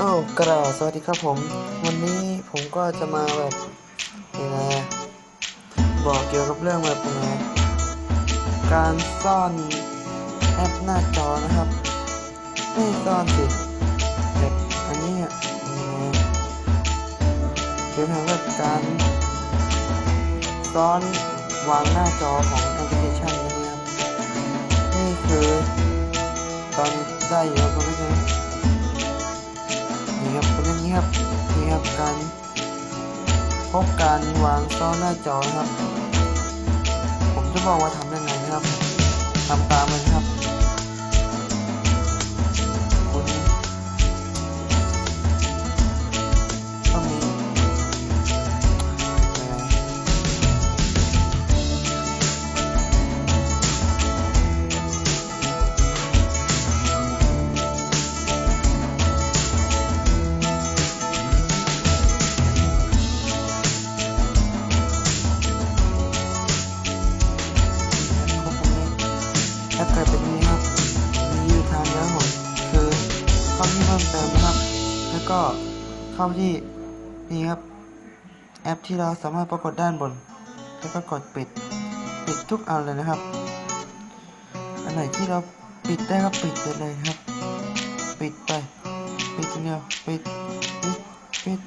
อ้าวกระสวัสดีครับผม วันนี้ผมก็จะมาแบบยังไงบอกเกี่ยวกับเรื่องแบบยังไงการซ่อนแอปหน้าจอนะครับ ไม่ซ่อนสิแบบอันนี้เกี่ยวกับแบบการซ่อนวางหน้าจอของแอปพลิเคชันนี้นะครับนี่คือตอนได้อยู่แล้วก็ไม่ใช่นี่ ครับเป็นอย่างนี้ครับนี่ครับการพบการวางซ้อนหน้าจอครับ ผมจะบอกว่าทำยังไงนะครับ เข้าที่เพิ่มเติมนะครับ แล้วก็เข้าที่นี่ครับ แอปที่เราสามารถปรากฏด้านบน แล้วก็กดปิด ปิดทุกอันเลยนะครับ อันไหนที่เราปิดได้ก็ปิดไปเลยครับ ปิดไป ปิดทีเดียว ปิด ปิด ปิด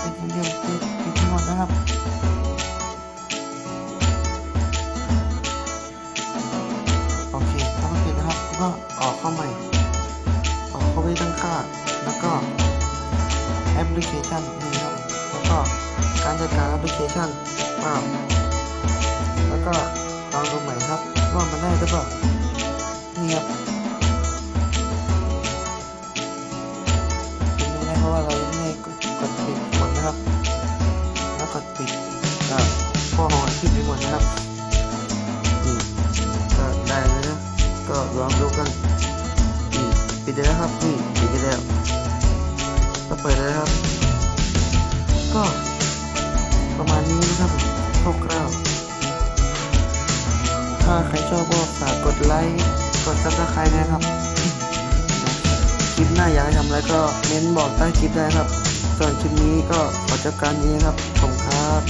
ปิดทีเดียว ปิด ปิดทั้งหมดนะครับโอเคถ้าปิดนะครับ ก็ออกเข้าใหม่ แล้วก็แอปพลิเคชันนี่ครับแล้วก็การจัดการแอปพลิเคชันว้าวแล้วก็ลองดูใหม่ครับว่ามันได้หรือเปล่านี่ครับปิดไม่ได้เพราะว่าเรายังไม่ได้กดปิดหมดนะครับ แล้วกดปิดก็พอหอนปิดไปหมดนะครับนี่ก็ได้เลยนะก็ลองดูกัน ดได้แล้วครับนี่ปิดได้แล้วก็เปิดเลยนะครับ ก็ประมาณนี้นะครับผมคร่าวๆถ้าใครชอบก็ฝากกดไลค์กดซับสไครต์นะครับ คลิปหน้าอยากให้ทำอะไรก็เม้นบอกใต้คลิปได้ครับ ส่วนคลิปนี้ก็ขอจบการนี้ครับผมครับ